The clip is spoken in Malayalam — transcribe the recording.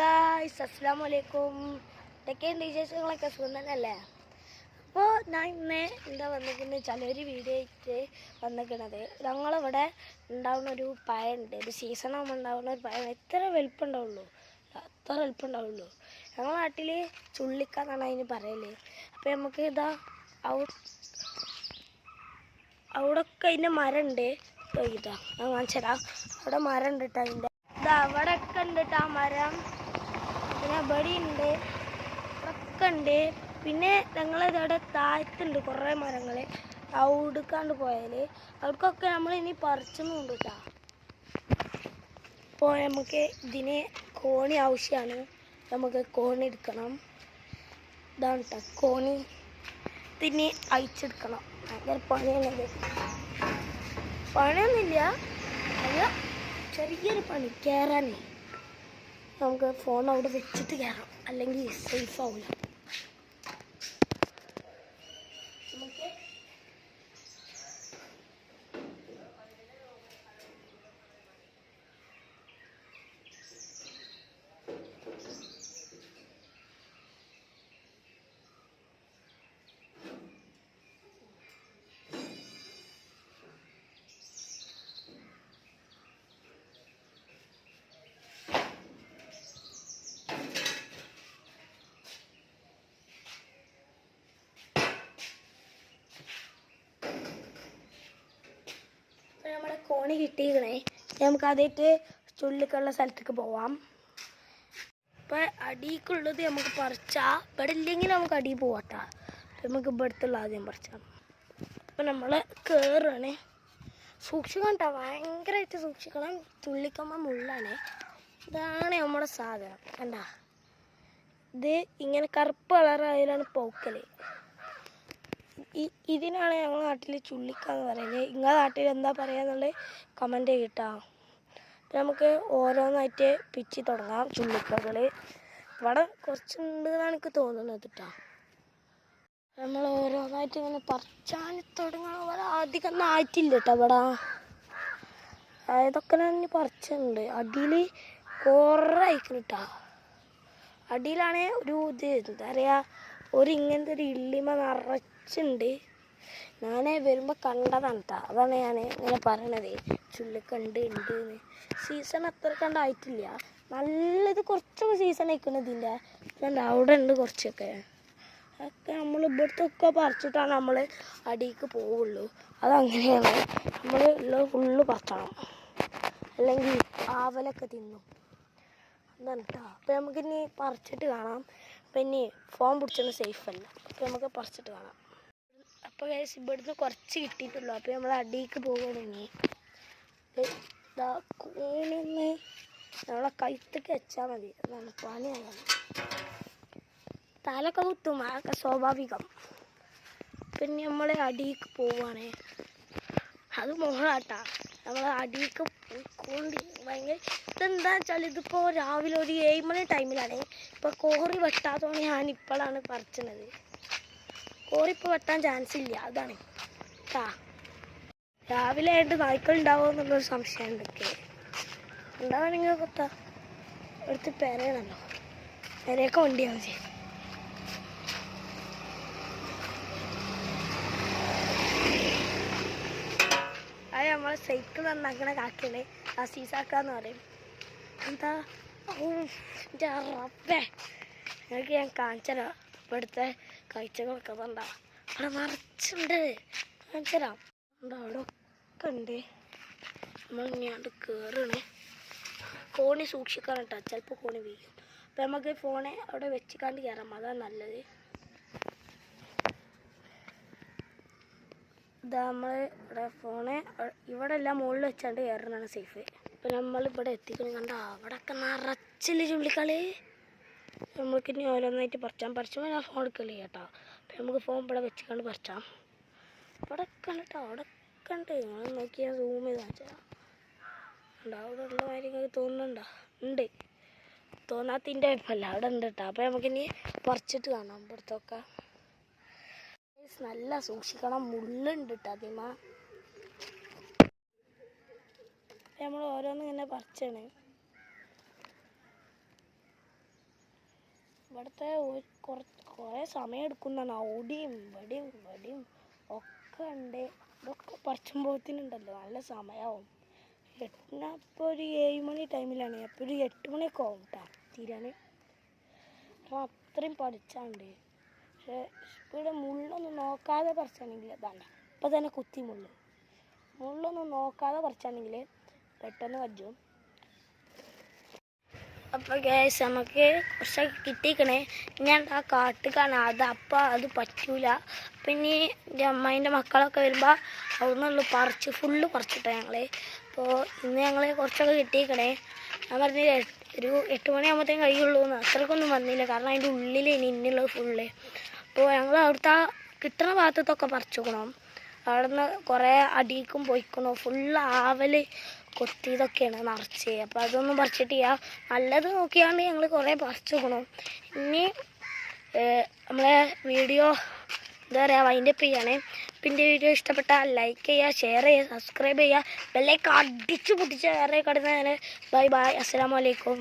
ഗായ്സ് അസ്സാം വലൈക്കും ഇതൊക്കെയുണ്ട് വിശേഷങ്ങളൊക്കെ സുഖം തന്നെയല്ലേ? അപ്പോൾ ഞാൻ ഇന്ന് എന്താ വന്നിരിക്കുന്നത് വെച്ചാൽ ഒരു വീഡിയോ ആയിട്ട് വന്നിരിക്കണത്. ഞങ്ങളിവിടെ ഉണ്ടാവുന്ന ഒരു പയുണ്ട് ഒരു സീസൺ ആകുമ്പോൾ ഉണ്ടാവുന്ന ഒരു പയം എത്ര വലുപ്പം ഉണ്ടാവുള്ളൂ അത്ര വലുപ്പം ഉണ്ടാവുള്ളൂ നാട്ടിൽ ചുള്ളിക്ക എന്നാണ് അതിന് പറയൽ. അപ്പോൾ നമുക്ക് ഇതാ അവിടെ ഒക്കെ അതിന്റെ മരം ഉണ്ട് ഇതാ ഞാൻ കാണിച്ചു അവിടെ മരം ഉണ്ട് കേട്ടോ അതിന്റെ അവിടെ ഒക്കെ ഉണ്ട് കേട്ടോ ആ മരം. പിന്നെ ബടിയുണ്ട് ഒക്കെ ഉണ്ട് പിന്നെ ഞങ്ങളിതവിടെ താഴത്തുണ്ട് കുറേ മരങ്ങൾ അവിടുക്കാണ്ട് പോയാൽ അവിടേക്കൊക്കെ നമ്മൾ ഇനി പറിച്ചൊന്നും കേട്ടോ അപ്പോൾ നമുക്ക് ഇതിന് കോണി ആവശ്യമാണ് നമുക്ക് കോണി എടുക്കണം. ഇതാണ് കോണി. ഇതിന് അയച്ചെടുക്കണം ഭയങ്കര പണിയാണത്. പണിയൊന്നുമില്ല. അല്ല ചെറിയൊരു പണി. കയറാനേ നമുക്ക് ഫോൺ അവിടെ വെച്ചിട്ട് കയറാം അല്ലെങ്കിൽ സേഫ് ആവില്ല നമുക്ക് ഇപ്പൊ കോണി കിട്ടിയിരിക്കണേ. നമുക്ക് ആദ്യമായിട്ട് ചുള്ളിക്കുള്ള സ്ഥലത്തേക്ക് പോവാം. ഇപ്പം അടിക്കുള്ളത് നമുക്ക് പറിച്ചാൽ ഇവിടെ ഇല്ലെങ്കിൽ നമുക്ക് അടി പോവാട്ടാ. നമുക്ക് ഇവിടുത്തുള്ള ആദ്യം പറിച്ചാൽ അപ്പം നമ്മൾ കയറുകയാണ് സൂക്ഷിക്കണം കേട്ടോ ഭയങ്കരമായിട്ട് സൂക്ഷിക്കണം. തുള്ളിക്കുമ്പോൾ മുള്ളാണ്. ഇതാണ് നമ്മുടെ സാധനം. കണ്ട? ഇത് ഇങ്ങനെ കറുപ്പ് കളറായാലാണ് പോക്കൽ. ഇതിനാണ് ഞങ്ങളുടെ നാട്ടിൽ ചുള്ളിക്കാന്ന് പറയുന്നത്. നിങ്ങളുടെ നാട്ടിൽ എന്താ പറയാന്നുള്ളത് കമന്റ് ചെയ്യട്ടോ നമുക്ക് ഓരോന്നായിട്ട് പിച്ചി തുടങ്ങാം ചുള്ളിക്കകൾ ഇവിടെ കുറച്ചുണ്ട് എന്നാണ് എനിക്ക് തോന്നുന്നത് കേട്ടോ നമ്മൾ ഓരോന്നായിട്ട് ഇങ്ങനെ പറിച്ചാൻ തുടങ്ങണം. ഇവിടെ അധികം ആയിട്ടില്ല കേട്ടോ ഇവിടെ. അതൊക്കെ ഞാൻ പറിച്ചിട്ടുണ്ട്. അടിയിൽ കുറേ അയക്കണം കേട്ടോ ഒരു ഇത് എന്താ പറയുക ഒരു ഇങ്ങനത്തെ ഒരു ഇള്ളിമ നിറച്ചുണ്ട്. ഞാൻ വരുമ്പോൾ കണ്ടതാണ് കേട്ടോ അതാണ് ഞാൻ ഇങ്ങനെ പറയണത്. ചുള്ളിക്കണ്ട് ഉണ്ട് സീസൺ അത്ര കണ്ടായിട്ടില്ല നല്ലത് കുറച്ചൊക്കെ സീസൺ ആയിക്കണം ഇതിന്റെ അവിടെ ഉണ്ട് കുറച്ചൊക്കെ. അതൊക്കെ നമ്മൾ ഇവിടുത്തെ ഒക്കെ പറിച്ചിട്ടാണ് നമ്മൾ അടിക്ക് പോവുള്ളൂ. അതങ്ങനെയാണ്. നമ്മൾ ഉള്ളത് ഫുള്ള് പറിച്ചണം അല്ലെങ്കിൽ ആവലൊക്കെ തിന്നും. അതാണ് കേട്ടോ അപ്പം നമുക്കിനി പറിച്ചിട്ട് കാണാം. അപ്പം ഇനി ഫോൺ പിടിച്ചൊന്നും സേഫ് അല്ല. അപ്പം നമുക്ക് പറിച്ചിട്ട് കാണാം. അപ്പോൾ കേസ് ഇവിടുന്ന് കുറച്ച് കിട്ടിയിട്ടുള്ളൂ. അപ്പോൾ നമ്മൾ അടിയിലേക്ക് പോകണമെങ്കിൽ കൂണൊന്ന് നമ്മളെ കഴുത്തൊക്കെ വെച്ചാൽ മതി. അതാണ് പണിയാണ്. തലൊക്കെ കുത്തും അതൊക്കെ സ്വാഭാവികം. പിന്നെ നമ്മൾ അടിയിലേക്ക് പോവുകയാണ്. അത് മോളാട്ടാ നമ്മൾ അടിയിലേക്ക് പോയിക്കൊണ്ട്. ഭയങ്കര ഇതെന്താ വെച്ചാൽ ഇതിപ്പോൾ രാവിലെ ഒരു ഏഴ് മണി ടൈമിലാണ്. ഇപ്പോൾ കോറി വെട്ടാത്തതുകൊണ്ട് ഞാൻ ഇപ്പോഴാണ് പറിച്ചത് കോറി ഇപ്പോൾ വെട്ടാൻ ചാൻസ് ഇല്ല അതാണ്. ആ രാവിലെ ആയിട്ട് നായ്ക്കൾ ഉണ്ടാവുമോ എന്നുള്ളൊരു സംശയം ഉണ്ടൊക്കെ ഉണ്ടാവണമെങ്കിൽ കൊത്ത? എടുത്ത് പെരയണല്ലോ പെരയൊക്കെ വണ്ടിയാ മതി. അത് നമ്മളെ സൈക്കിൾ നന്നാക്കണ കാക്കയാണ് അസീസാക്കാന്ന് പറയും. എന്താ? എന്റെ നിങ്ങൾക്ക് ഞാൻ കാണിച്ചരാം. ഇവിടുത്തെ കാഴ്ചകളൊക്കെ കണ്ട? അവിടെ നിറച്ചുണ്ട്. കാണിച്ചരാം. എന്താ അവിടെ ഒക്കെ ഉണ്ട്. നമ്മളിങ്ങാണ്ട് കയറണ് കോണി സൂക്ഷിക്കാൻ കേട്ടോ. ചിലപ്പോൾ കോണി വീഴും. അപ്പം നമുക്ക് ഫോണ് അവിടെ വെച്ചിക്കാണ്ട് കയറാം അതാണ് നല്ലത്. ഇതാ നമ്മൾ ഇവിടെ ഫോണ് ഇവിടെ എല്ലാം മുകളിൽ വെച്ചാണ്ട് കയറുന്നതാണ് സേഫ്. ഇപ്പം നമ്മൾ ഇവിടെ എത്തിക്കണം കണ്ട? അവിടെയൊക്കെ നിറച്ചില്ല ചുള്ളിക്കളി? നമുക്ക് ഇനി ഓരോന്നായിട്ട് പറിച്ചാം. പറിച്ചുമ്പോൾ ഞാൻ ഫോൺ എടുക്കൽ കേട്ടോ. അപ്പം നമുക്ക് ഫോൺ ഇവിടെ വെച്ചിക്കാണ്ട് പറിച്ചാം. കണ്ടോ ഉണ്ട് അവിടെ കണ്ട് ഉണ്ട്. നോക്കി ഞാൻ സൂം ചെയ്ത് ഉണ്ടോ അവിടെ ഉള്ള കാര്യങ്ങൾ തോന്നുന്നുണ്ടോ? ഉണ്ട്. തോന്നാത്തിന്റെ കുഴപ്പമില്ല. അവിടെ ഉണ്ട് കേട്ടോ. അപ്പം നമുക്കിനി പറിച്ചിട്ട് കാണാം. ഇവിടുത്തൊക്കെ. നല്ല സൂക്ഷിക്കണം. മുള്ളുണ്ട് കേട്ടോ അതിമ നമ്മൾ ഓരോന്ന് ഇങ്ങനെ പറിച്ചാണ്. ഇവിടുത്തെ കുറച്ച് കുറേ സമയം എടുക്കുന്നതാണ്. അവിടെയും ഇവിടെയും ഇവിടെയും ഒക്കെ ഉണ്ട്. ഇതൊക്കെ പറിച്ചുമ്പോഴത്തേനുണ്ടല്ലോ നല്ല സമയമാവും എട്ടിന് അപ്പോൾ ഒരു ഏഴ് മണി ടൈമിലാണ് അപ്പോൾ ഒരു എട്ട് മണിയൊക്കെ ആവും കേട്ടോ തീരാൻ അപ്പോൾ അത്രയും പഠിച്ചാണ്ട് പക്ഷേ ഇവിടെ മുള്ളൊന്നും നോക്കാതെ പറിച്ചാണെങ്കിൽ അതാണ് ഇപ്പം തന്നെ കുത്തി മുള്ള്. മുള്ളൊന്നും നോക്കാതെ പറിച്ചാണെങ്കിൽ പെട്ടെന്ന് കജ്ജും അപ്പോൾ ഗ്യാസ് നമുക്ക് കുറച്ചൊക്കെ കിട്ടിക്കണേ ഞാൻ ആ കാട്ട് അത് അപ്പം അത് പറ്റൂല. പിന്നെ എന്റെ അമ്മേന്റെ മക്കളൊക്കെ വരുമ്പോൾ അവിടെ നിന്നുള്ളു പറിച്ച് ഫുള്ള് പറിച്ചിട്ട ഞങ്ങൾ അപ്പോൾ ഇന്ന് ഞങ്ങൾ കുറച്ചൊക്കെ കിട്ടിക്കണേ ഞാൻ പറഞ്ഞില്ല ഒരു എട്ട് മണിയാകുമ്പോഴത്തേക്കും കഴിയുള്ളൂ എന്ന്. അത്രക്കൊന്നും വന്നില്ല. കാരണം അതിന്റെ ഉള്ളിൽ ഇനി ഇന്നുള്ളത് ഫുള്ള് അപ്പോൾ ഞങ്ങൾ അവിടുത്തെ ആ ഭാഗത്തൊക്കെ ഭാഗത്തൊക്കെ പറിച്ചുക്കണം. അവിടെ നിന്ന് കുറേ അടിയിക്കും പോയിക്കണു. ഫുള്ള് ആവൽ കൊത്തിയതൊക്കെയാണ് നിറച്ച്. അപ്പോൾ അതൊന്നും പറിച്ചിട്ടില്ല നല്ലത് നോക്കിയാണ്ട് ഞങ്ങൾ കുറേ പറിച്ചുക്കണം ഇനി നമ്മളെ വീഡിയോ എന്താ പറയുക വൈൻഡപ്പ് ചെയ്യാണ്. പിന്നെ വീഡിയോ ഇഷ്ടപ്പെട്ടാൽ ലൈക്ക് ചെയ്യുക ഷെയർ ചെയ്യുക സബ്സ്ക്രൈബ് ചെയ്യുക ബെല്ലൈക്ക് അടിച്ചു പൊട്ടിച്ച് വേറെ കിടന്നതിന് ബൈ ബൈ അസ്സലാമലൈക്കും